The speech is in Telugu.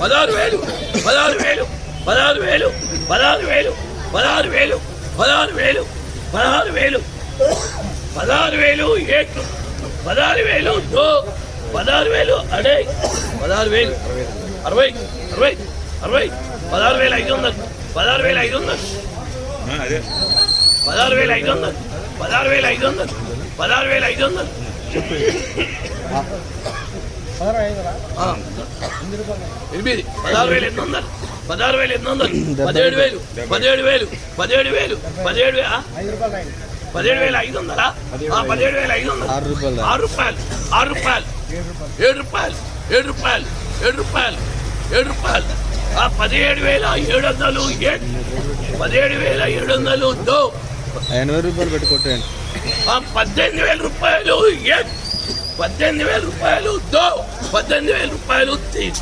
పదహారు వేలు పదహారు వేలు పదహారు వేలు పదహారు వేలు పదహారు వేలు పదహారు వేలు పదహారు వేలు పదహారు వేలు ఏట్లు పదహారు వేలు పదహారు వేలు అడే పదహారు వేలు అరవై అరవై అరవై పదహారు వేల ఐదు వందలు పదహారు వేల ఐదు వందలు పదహారు వేల ఐదు వందలు పదహారు వేల ఐదు వందలు పదహారు వేల ఐదు వందలు. ఎనిమిది. పదహారు వేల ఎనిమిది వందలు. పదహారు వేల ఎనిమిది వందలు. పదిహేడు వేలు. పదిహేడు వేలు. పదిహేడు వేలు. పదిహేడు వేల? పదిహేడు వేల ఐదు వందలా? పదిహేడు వేల. ఐదు వందలు. ఆరు రూపాయలు ఆరు రూపాయలు. ఆరు రూపాయలు. ఏడు రూపాయలు. ఏడు రూపాయలు. ఏడు రూపాయలు. ఏడు రూపాయలు. ఆ పదిహేడు వేల ఏడు వందలు. పదిహేడు వేల ఏడు వందలు. ఎనభై రూపాయలు పెట్టి కొట్టేయండి. ఆ పద్దెనిమిది వేల రూపాయలు. ఏడు Atendeu ele, pai lutou. Atendeu ele, pai lutou.